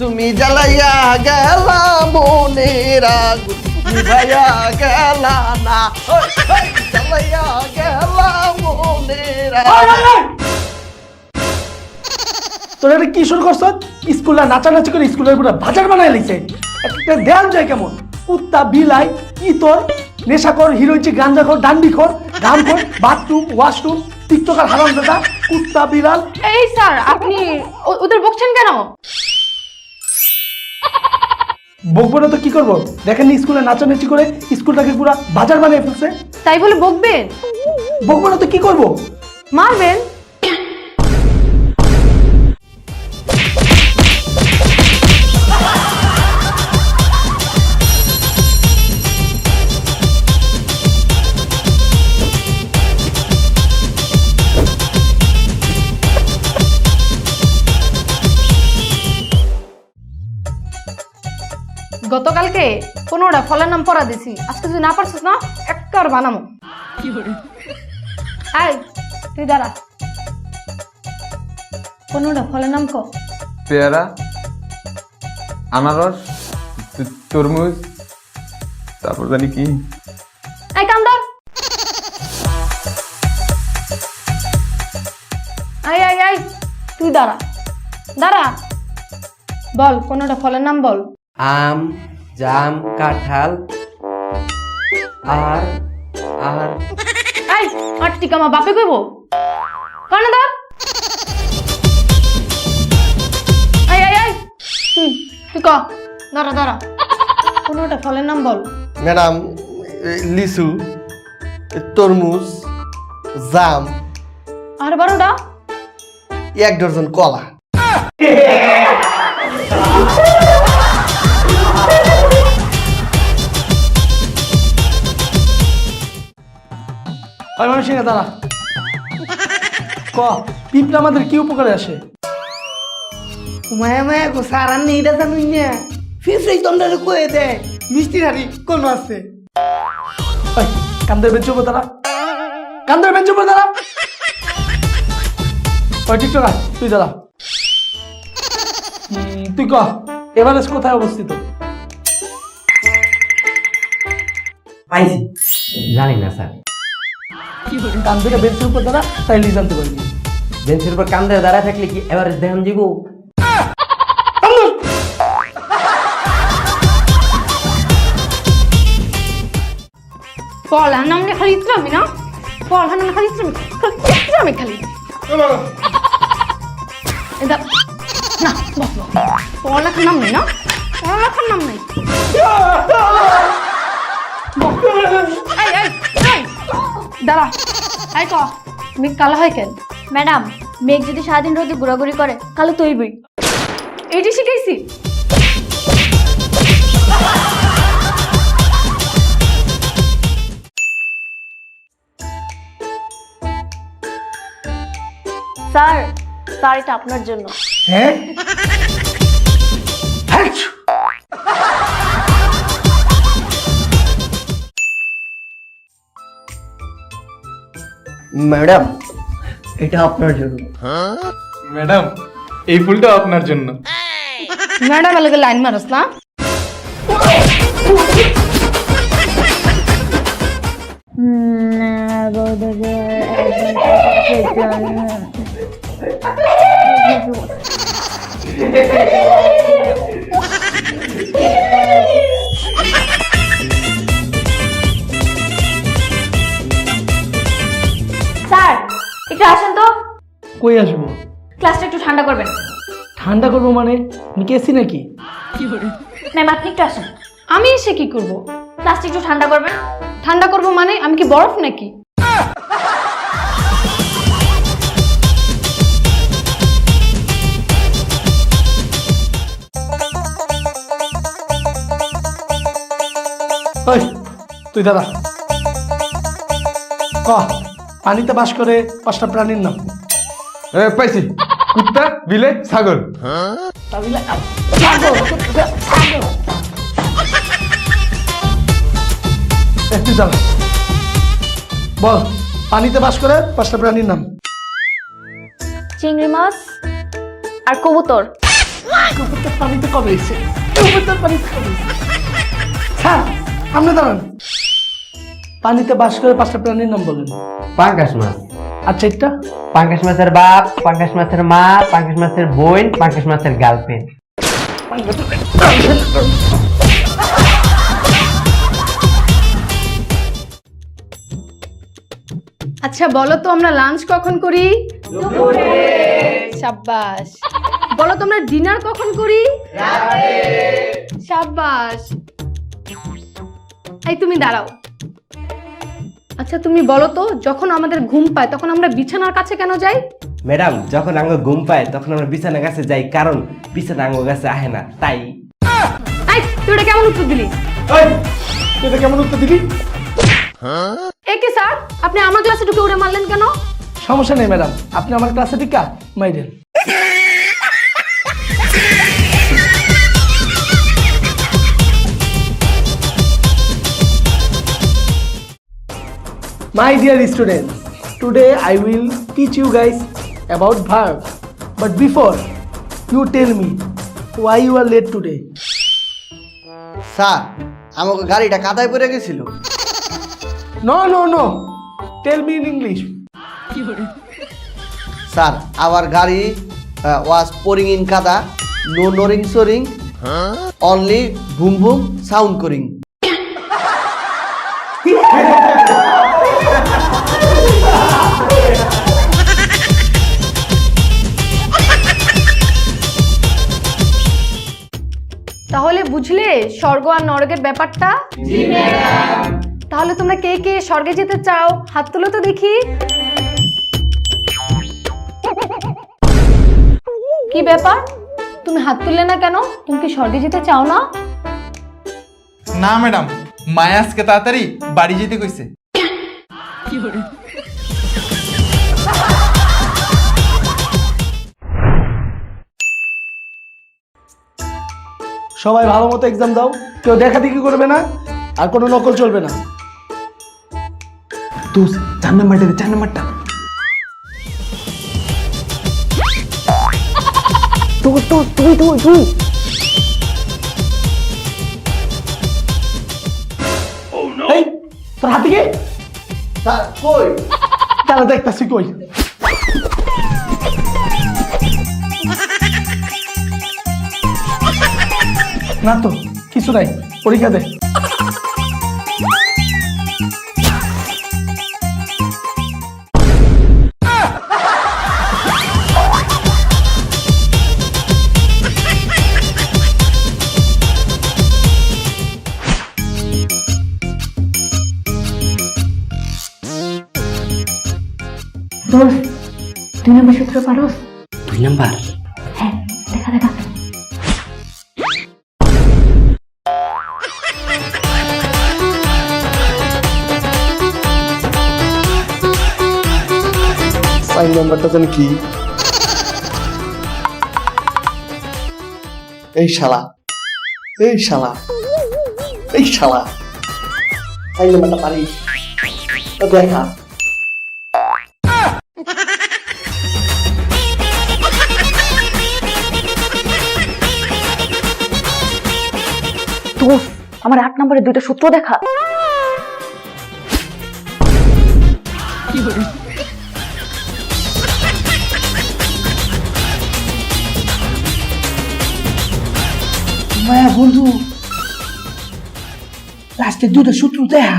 তুমি জ্বালাইয়া গেলা মনের আগুন নিভাইয়া গেলা না। ওই, ওই, জ্বালাইয়া গেলা মনের তোরা এটা কি শুরু করছ? স্কুলে নাচানাচি করে স্কুলের পুরো বাজার বানাই লিছে। একটা দেয়াল যায় কেমন? কুত্তা বিলাই কি তোর নেশাখর হিরোইচি গাঞ্জাখর ডান্ডিখর গানখর বাথরুম ওয়াশরুম টিকটকার হারাম দাদা কুত্তা বিড়াল। এই স্যার আপনি ওদের বকছেন কেন? বকবো না তো কি করব? দেখেন স্কুলে নাচানাচি করে স্কুলটাকে পুরা বাজার বানিয়ে ফেলছে? তাই বলে বকবেন? বকবো না তো কি করব? মারবেন? পনেরোটা ফলের নাম পড়া দিছি। আজকে যদি না পারছিস না একবার বানামো। আয় তুই দাঁড়া। পনেরোটা ফলের নাম ক পেয়ারা আনারস তরমুজ তারপর জানি কি। এই কান্দর আই আই আই তুই দাঁড়া। দাঁড়া। বল পনেরোটা ফলের নাম বল। আম জাম কাঁঠাল আর আর। আই আর টিকা মা বাপে কইব? কানে ধর আই আই আই তুই তুই ক? দাঁড়া দাঁড়া। পনেরোটা ফলের নাম বল। ম্যাডাম লিচু তরমুজ জাম। আর বারোটা? এক ডজন কলা। হয় দাঁড়া। ক পিঁপড়া আমাদের কি উপকারে আসে? মায়া মায়া গো সারান নেই এটা জানুই না। তন্ডারে কয়ে দে মিষ্টি হারি কোন আছে? ওই কান্দের বেঞ্চ উপর দাঁড়া। কান্দের বেঞ্চ উপর দাঁড়া। ওই টিকটকা তুই দাঁড়া। তুই ক এভারেস্ট কোথায় অবস্থিত? পাইছি। জানি না স্যার। কান থেকে বেঞ্চের উপর দাঁড়া তাইলে জানতে পারবি বেঞ্চের উপর কান্দে দাঁড়ায় থাকলে কি এবার দেখান দিব? ফল আর নাম নিয়ে খালি ইসলামি না? ফল আর নাম নিয়ে খালি ইসলামি খালি ইসলামি খালি। এই দেখ, না বস বস। পড়ালেখার নাম নেই না? পড়ালেখার নাম নেই। দাঁড়া। এই ক? তুমি কালো হয় কেন? ম্যাডাম মেঘ যদি সারাদিন রোদে ঘোরাঘুরি করে কালো তো হইবই। এইটি শিখাইছি। স্যার স্যার এটা আপনার জন্য। হ্যাঁ? ম্যাডাম এটা আপনার জন্য। ম্যাডাম এই ফুলটা আপনার জন্য। ম্যাডাম এলাকা লাইন মারস না। স্যার কই আসব? ক্লাসটা একটু ঠান্ডা করবেন। ঠান্ডা করব মানে? আমি কেসি নাকি? ম্যাম আপনি একটু আসেন। আমি এসে কি করব? ক্লাসটা একটু ঠান্ডা করবেন। ঠান্ডা করব মানে? আমি কি বরফ নাকি? ওই তুই দাঁড়া ক পানিতে বাস করে পাঁচটা প্রাণীর নাম। পাইছি কুত্তা বিলে ছাগল। বল পানিতে বাস করে পাঁচটা প্রাণীর নাম। চিংড়ি মাছ আর কবুতর। কবুতর পানিতে কবে এসে কবুতর পানিতে কবে? আপনি দাঁড়ান। পানিতে বাস করে পাঁচটা প্রাণীর নাম বলেন। পাঙ্কাশ মাছ। আচ্ছা এটা? পাঙ্কাশ মাছের বাপ, পাঙ্কাশ মাছের মা, পাঙ্কাশ মাছের বোন, পাঙ্কাশ মাছের গার্লফ্রেন্ড আচ্ছা বলো তো আমরা লাঞ্চ কখন করি? সাব্বাস। বলো তোমরা ডিনার কখন করি? সাব্বাস। এই তুমি দাঁড়াও। আচ্ছা তুমি বলো তো যখন আমাদের ঘুম পায় তখন আমরা বিছানার কাছে কেন যাই? ম্যাডাম যখন আঙ্গ ঘুম পায় তখন আমরা বিছানার কাছে যাই কারণ বিছানা আঙ্গ কাছে আহে না তাই। এই তুই ওটা কেমন উত্তর দিলি? এই, তুই এটা কেমন উত্তর দিবি একে স্যার? আপনি আমার ক্লাসে ঢুকে উড়ে মারলেন কেন? সমস্যা নেই ম্যাডাম। আপনি আমার ক্লাসে টিকা মাইরেন। My dear students, today I will teach you guys about verb. But before, you tell me why you are late today. Sir আমাকে গাড়িটা কাদায় পড়ে গেছিল No, no, no. Tell me in English. Sir our গাড়ি was পোরিং in কাদা no নোরিং সোরিং অনলি বুম বুম সাউন্ড করিং বুঝলে? স্বর্গ আর নরকের ব্যাপারটা? তাহলে তোমরা কে কে স্বর্গে যেতে চাও? হাত তুলো তো দেখি। কি ব্যাপার? তুমি হাত তুললে না কেন? তুমি কি স্বর্গে যেতে চাও না? না ম্যাডাম। মায়া আজকে তাড়াতাড়ি বাড়ি যেতে কইছে। সবাই ভালো মতো এক্সাম দাও। কেউ দেখা দেখি করবে না আর কোনো নকল চলবে না। তুই চার নাম্বারটা চার নাম্বারটা। এই তোর হাতে কি কই? তারা দেখতেছি কই। না তো কিছু নাই পরীক্ষা দে। সাইন নাম্বারটা জানি কি? এই শালা। এই শালা। এই শালা। সাইন নাম্বারটা পারিস। তো দেখা তো আমার আট নম্বরের দুইটা সূত্র দেখা। মায়া বন্ধু। লাস্টে দুটো সূত্র দেখা।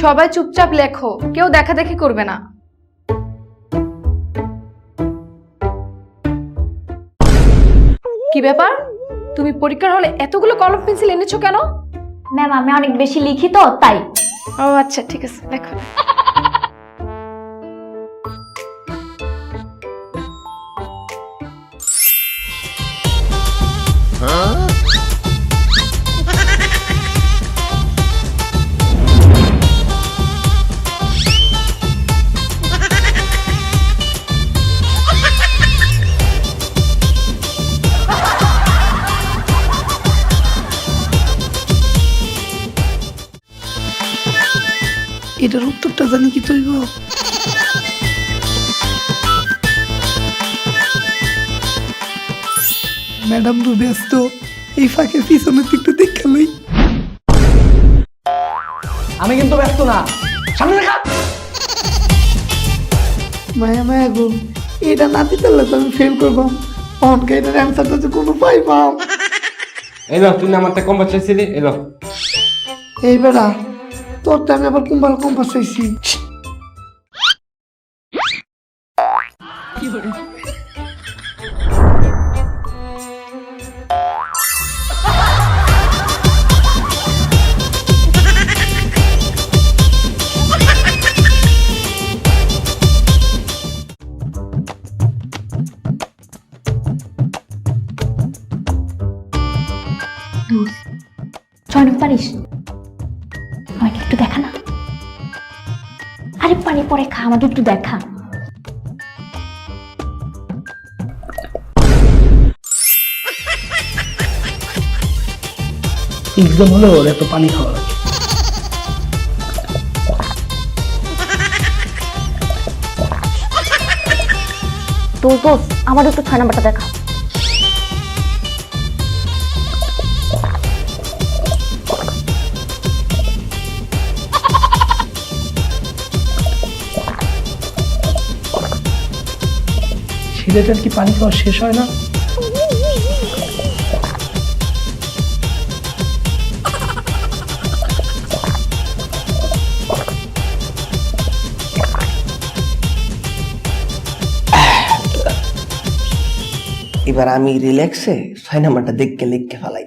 সবাই চুপচাপ লেখো, কেউ দেখা দেখি করবে না। কি ব্যাপার? তুমি পরীক্ষার হলে এতগুলো কলম পেন্সিল এনেছো কেন? ম্যাম আমি অনেক বেশি লিখি তো তাই। ও আচ্ছা ঠিক আছে দেখো। এটার উত্তরটা জানি কি তৈব? ম্যাডাম তো ব্যস্ত। এই ফাঁকে পিছনের দিকটা দেখে লই। আমি কিন্তু ব্যস্ত না। সামনে দেখা! মায়া মায়া গো এটা না দিতে তো আমি ফেল করবাম অনকে এটার অ্যান্সারটা যে কোনো পাইবাম এলো তুই না আমারটা কম্পাস চাইছিলি এলো এই বেড়া তোরটা আমি আবার কুম্বাল কম্পাস চাইছি। আমাকে একটু দেখা। এক্সাম হলে ওর এত পানি খাওয়া লাগে। তো দোষ আমার একটু ছয় নাম্বারটা দেখা। ছেলেটার কি পানি খাওয়া শেষ হয় না? এবার আমি রিল্যাক্সে ছয় নাম্বারটা দেখকে লিখকে ফেলাই।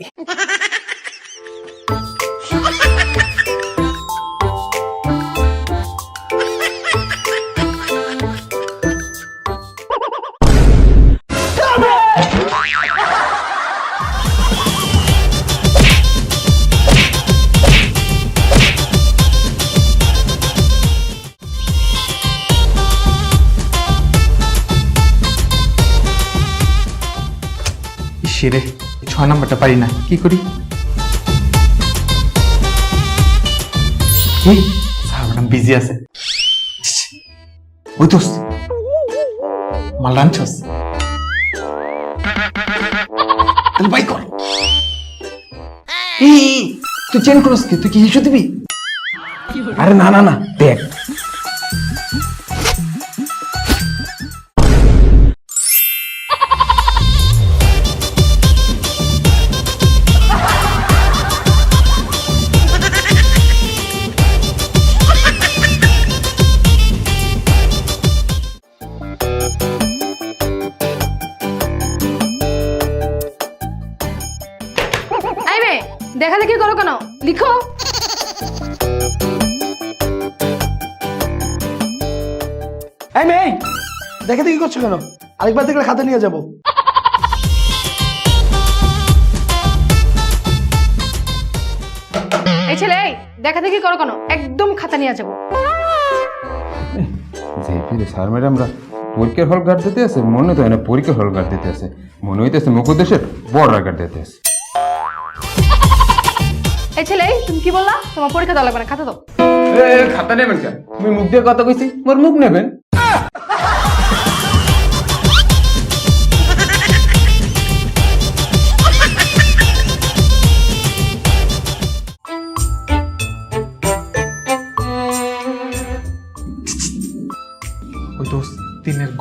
সেরে ছয় নাম্বারটা পারি না, কি করি? বিজি আছে। তুই চেন করস কি? তুই কি হিসু দিবি? আরে না না না, দেখ দেখে দেখি করছ কেন? আরেকবার দেখলে খাতা নিয়ে যাব। এই ছেলে এই দেখা দেখি করো কেন? একদম খাতা নিয়ে যাব। স্যার ম্যাডামরা? পরীক্ষার হল গার্ড দিতে আছে মনে তো হয় না পরীক্ষার হল গার্ড দিতে আছে। মনে হইতেছে মুখোদ্দেশের বড় গার্ড দিতে আছে। এই ছেলে এই, তুমি কি বললা? তোমার পরীক্ষা দেওয়া লাগবে না খাতা দাও। খাতা নেবেন কেন? তুমি মুখ দিয়ে কথা কইছি মোর মুখ নেবেন?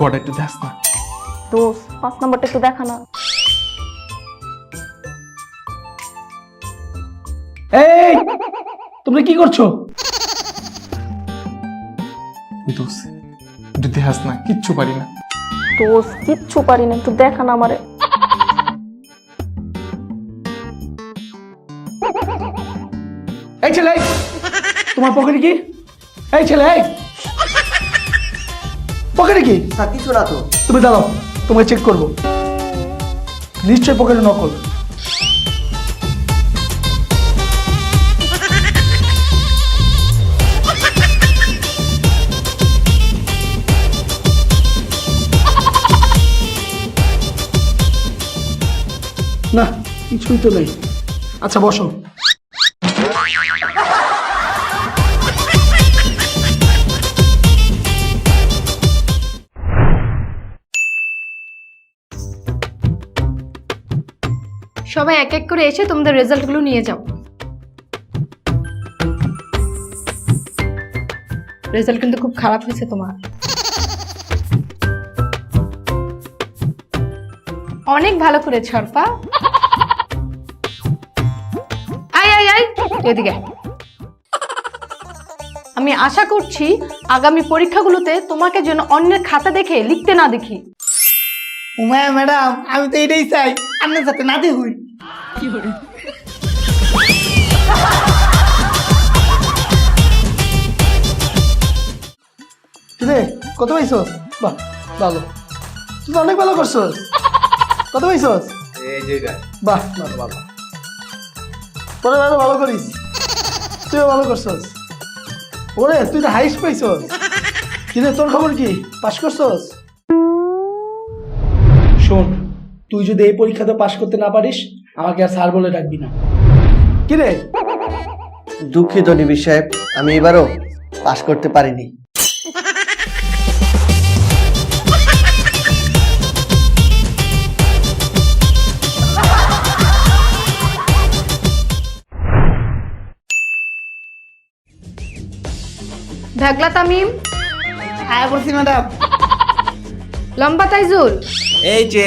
গড় একটু দেখ না। দোষ পাঁচ নম্বরটা একটু দেখা না। এই তোমরা কি করছ? দোস্ত একটু দেখাস না কিচ্ছু পারি না। দোষ কিচ্ছু পারি না একটু দেখা না আমারে। এই ছেলে এই, তোমার পকেটে কি? এই ছেলে এই। পকেটে কি? স্যার কিছু না তো। তুমি দাঁড়াও তোমায় চেক করব। নিশ্চয় পকেটে নকল। না কিছুই তো নেই। আচ্ছা বসো। সবাই এক এক করে এসে তোমাদের রেজাল্টগুলো নিয়ে যাও। রেজাল্ট কিন্তু খুব খারাপ হয়েছে তোমার। অনেক ভালো করেছ অর্পা। আয় আয় আয় তুই এদিকে। আমি আশা করছি আগামী পরীক্ষাগুলোতে তোমাকে যেন অন্যের খাতা দেখে লিখতে না দেখি। উমায়া ম্যাডাম, আমি তো এটাই চাই আপনার সাথে না দেখুই কিরে। কত পাইছস? বাহ ভালো। তুই তো অনেক ভালো করছস। কত পাইছস? বাহ ভালো ভালো। পরে ভালো ভালো করিস। তুইও ভালো করছস। ওরে তুই তো হাইস্ট পাইছস। কিরে তোর খবর কি? পাস করছস? শোন তুই যদি এই পরীক্ষাতে পাশ করতে না পারিস আমাকে আর স্যার বলে ডাকবি না। কিরে? দুঃখিত নিবি সাহেব আমি এবারও পাশ করতে পারিনি। ভ্যাগলা তামিম। আয়া বলছি ম্যাডাম। লম্বা তাইজুল। এই যে।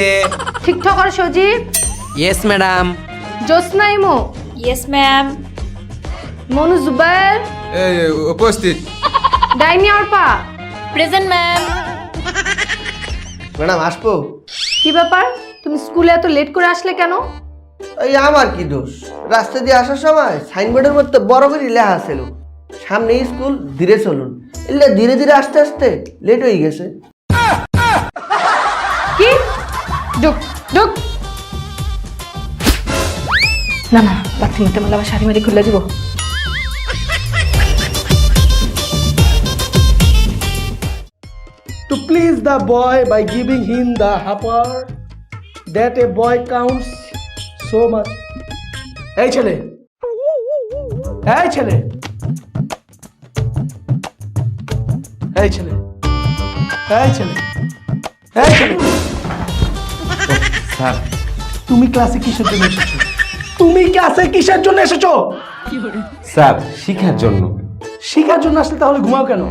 ঠিকঠক আর Sajib. Yes madam Jyotsna Imo. Yes ma'am Monu Zubair এই উপস্থিত। ডাইনি অর্পা। প্রেজেন্ট ম্যাম ম্যাডাম আসব? কি ব্যাপার? তুমি স্কুলে এত লেট করে আসলে কেন? এই আমার কি দোষ? রাস্তা দিয়ে আসার সময় সাইনবোর্ডের মধ্যে বড় করে লেখা ছিল সামনে স্কুল ধীরে চলুন। এলে ধীরে ধীরে আস্তে আস্তে লেট হয়ে গেছে। কি? ঢুক ঢুক। না না বাথরুমে তোমার আবার শাড়ি মারি খুলে দিব। To please the boy by giving him the upper that a boy counts so much. এই ছেলে এই ছেলে এই ছেলে এই ছেলে এই ছেলে। স্যার। তুমি ক্লাসে কিসের জন্য এসেছ? তুমি ক্লাসে কিসের জন্য এসেছ? স্যার শিখার জন্য। শিখার জন্য আসলে তাহলে ঘুমাও কেন?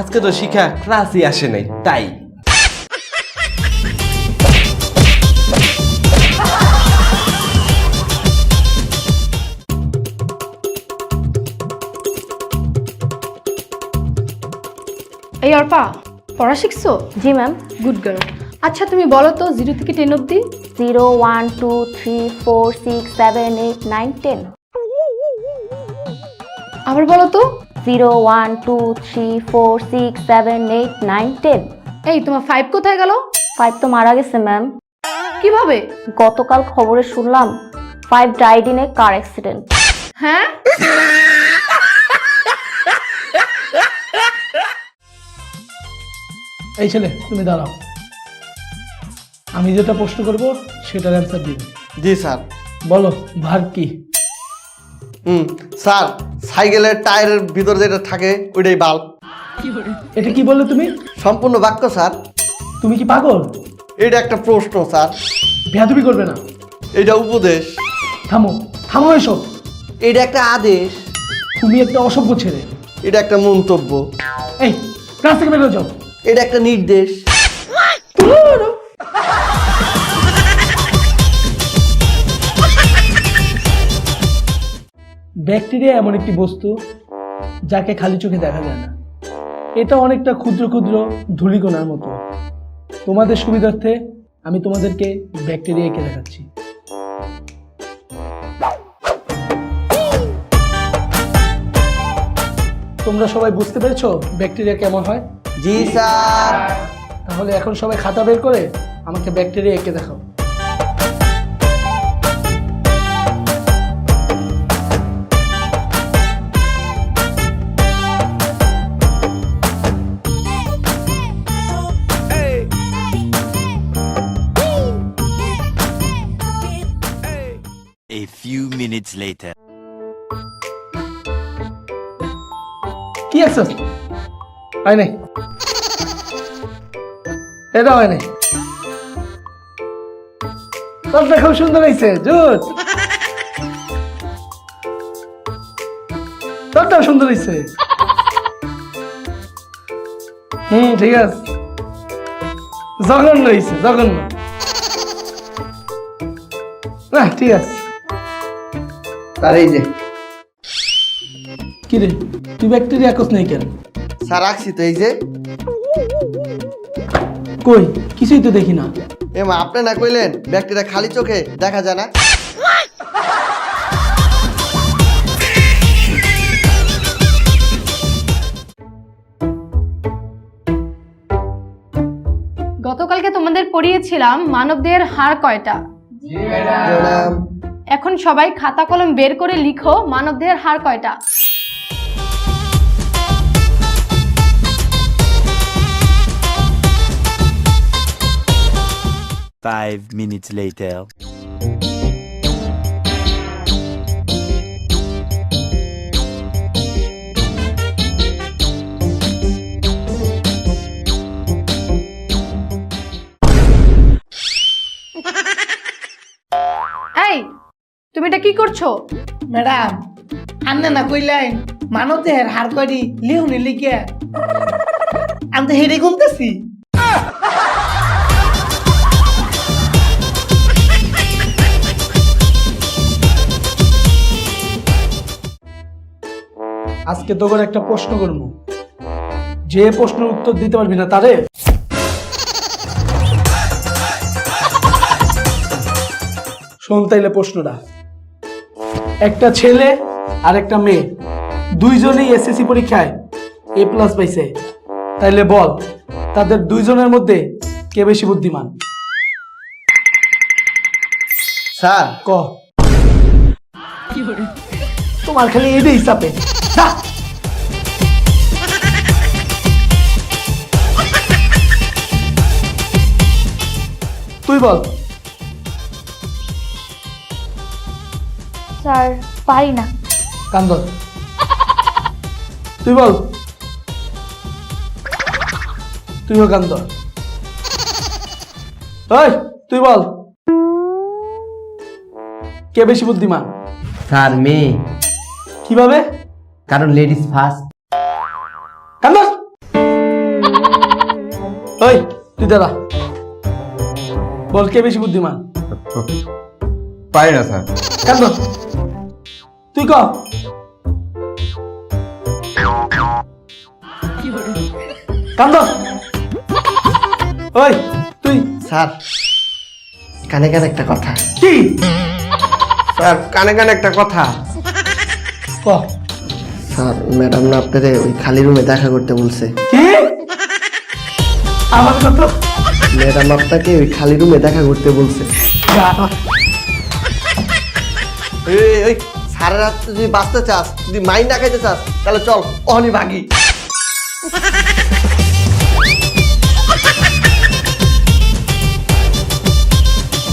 আজকে তো শিখা ক্লাসই আসে নাই তাই। এই অর্পা পড়া শিখছো? জি ম্যাম গুড গার্ল আচ্ছা তুমি বলো তো জিরো থেকে টেন অব্দি zero one two three four six seven eight nine ten. আবার বলো তো। Zero one two three four six seven eight nine ten. এই তোমার ফাইভ কোথায় গেল? ফাইভ তো মারা গেছে ম্যাম কীভাবে? গতকাল খবরে শুনলাম five died in a car accident হ্যাঁ? এই ছেলে তুমি দাঁড়াও। আমি যেটা প্রশ্ন করব সেটার অ্যান্সার দিবে জি স্যার। বলো ভার্ব কি? হুম স্যার সাইকেলের টায়ারের ভিতর যেটা থাকে ওইটাই বাল্ব। এটা কি বললে তুমি? সম্পূর্ণ বাক্য স্যার। তুমি কি পাগল? এটা একটা প্রশ্ন স্যার। বেয়াদবি করবে না। এটা উপদেশ। থামো থামো এসব। এটা একটা আদেশ। তুমি একটা অসভ্য ছেলে। এটা একটা মন্তব্য। এই ক্লাস থেকে বেরো যাও। এটা একটা নির্দেশ। ব্যাকটেরিয়া এমন একটি বস্তু যাকে খালি চোখে দেখা যায় না। এটা অনেকটা ক্ষুদ্র ক্ষুদ্র ধূলিকণার মতো। তোমাদের সুবিধার্থে আমি তোমাদেরকে ব্যাকটেরিয়াকে দেখাচ্ছি। তোমরা সবাই বুঝতে পেরেছ ব্যাকটেরিয়া কেমন হয়? জি স্যার। তাহলে এখন সবাই খাতা বের করে আমাকে ব্যাকটেরিয়া এঁকে দেখাও। Minutes later. কি আছে হয় নাই এটা হয় নাই তোরটা খুব সুন্দর হয়েছে জুট তোরটাও সুন্দর হয়েছে হুম ঠিক আছে জঘন্য হয়েছে জঘন্য না ঠিক আছে স্যার এই যে। কি রে তুই ব্যাকটেরিয়া কোস নেই কেন? স্যার রাখছি তো এই যে। কই? কিছুই তো দেখি না। এ মা আপনি না কইলেন ব্যক্তিটা খালি চোখে দেখা যায় না? গতকালকে তোমাদের পড়িয়েছিলাম মানবদেহের হাড় কয়টা? ম্যাডাম। এখন সবাই খাতা কলম বের করে লিখো মানবদেহের হার কয়টা Five minutes later. করছ? ম্যাডাম, আন্নে না কইলেন মানব দেহের হার করি লিহুনি লিখে আমি তো হেরে ঘুমতেছি আজকে তোকে একটা প্রশ্ন করব। যে প্রশ্নের উত্তর দিতে পারবি না, তারে? শোন তাইলে প্রশ্নটা। একটা ছেলে আর একটা মেয়ে। দুইজনেই এসএসসি পরীক্ষায় এ প্লাস পাইছে। তাইলে বল তাদের দুইজনের মধ্যে কে বেশি বুদ্ধিমান? স্যার। ক। তোমার খালি এটাই হিসাবে তুই বল স্যার পারি না। কান্দর তুই বল। তুইও কান্দর ওই তুই বল। কে বেশি বুদ্ধিমান? স্যার মেয়ে। কীভাবে? কারণ লেডিস ফার্স্ট। কান্দর ওই তুই দাদা বল কে বেশি বুদ্ধিমান? পারি না স্যার। কান্দর তুই ক। কান্দর ওই তুই। স্যার কানে কানে একটা কথা। কি? স্যার কানে কানে একটা কথা। ক? স্যার ম্যাডাম না আপনাদের ওই খালি রুমে দেখা করতে বলছে। কি? আমার কত ম্যাডাম আপনাকে ওই খালি রুমে দেখা করতে বলছে। এই সারা যদি বাঁচতে চাস, যদি মাইন্ড না খাইতে চাস, তাহলে চল, অহনি ভাগি।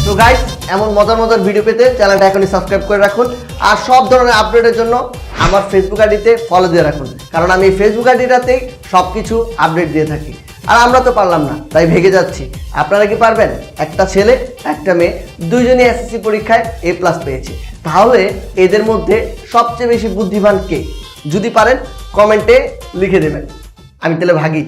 তো গাইস এমন মজার মজার ভিডিও পেতে চ্যানেলটা এখনই সাবস্ক্রাইব করে রাখুন। আর সব ধরনের আপডেটের জন্য আমার ফেসবুক আইডিতে ফলো দিয়ে রাখুন। কারণ আমি ফেসবুক আইডিটাতেই সব কিছু আপডেট দিয়ে থাকি। আর আমরা তো পারলাম না, তাই ভেগে যাচ্ছি। আপনারা কি পারবেন? একটা ছেলে, একটা মেয়ে, দুইজনই এসএসসি পরীক্ষায় এ প্লাস পেয়েছে। তাহলে এদের মধ্যে সবচেয়ে বেশি বুদ্ধিমান কে? যদি পারেন কমেন্টে লিখে দেবেন। আমি তাহলে ভাগি।